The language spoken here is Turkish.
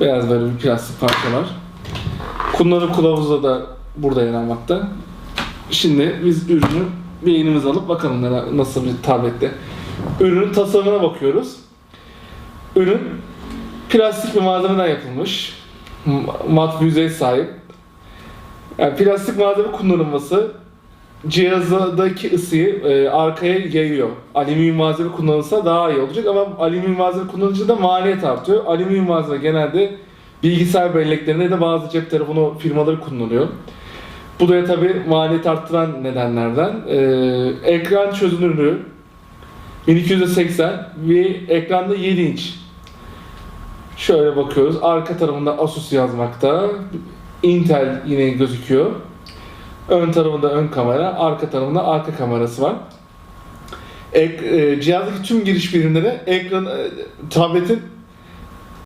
Beyaz böyle bir plastik parça var. Kullanım kılavuzu da burada yer almakta. Şimdi biz ürünü bir elimize alıp bakalım neler, nasıl bir tablette. Ürünün tasarımına bakıyoruz. Ürün plastik bir malzemeden yapılmış. Mat yüzey sahip. Yani plastik malzeme kullanılması cihazdaki ısıyı e, arkaya yayıyor. Alüminyum malzeme kullanılsa daha iyi olacak ama alüminyum malzeme kullanınca da maliyet artıyor. Alüminyum malzeme genelde bilgisayar belleklerinde de bazı cep telefonu firmaları kullanılıyor. Bu da tabi maliyet arttıran nedenlerden. E, ekran çözünürlüğü 1280 ve ekranda 7 inç. Şöyle bakıyoruz. Arka tarafında Asus yazmakta. Intel yine gözüküyor. Ön tarafında ön kamera, arka tarafında arka kamerası var. Ek, e, cihazdaki tüm giriş birimleri ekran e, tabletin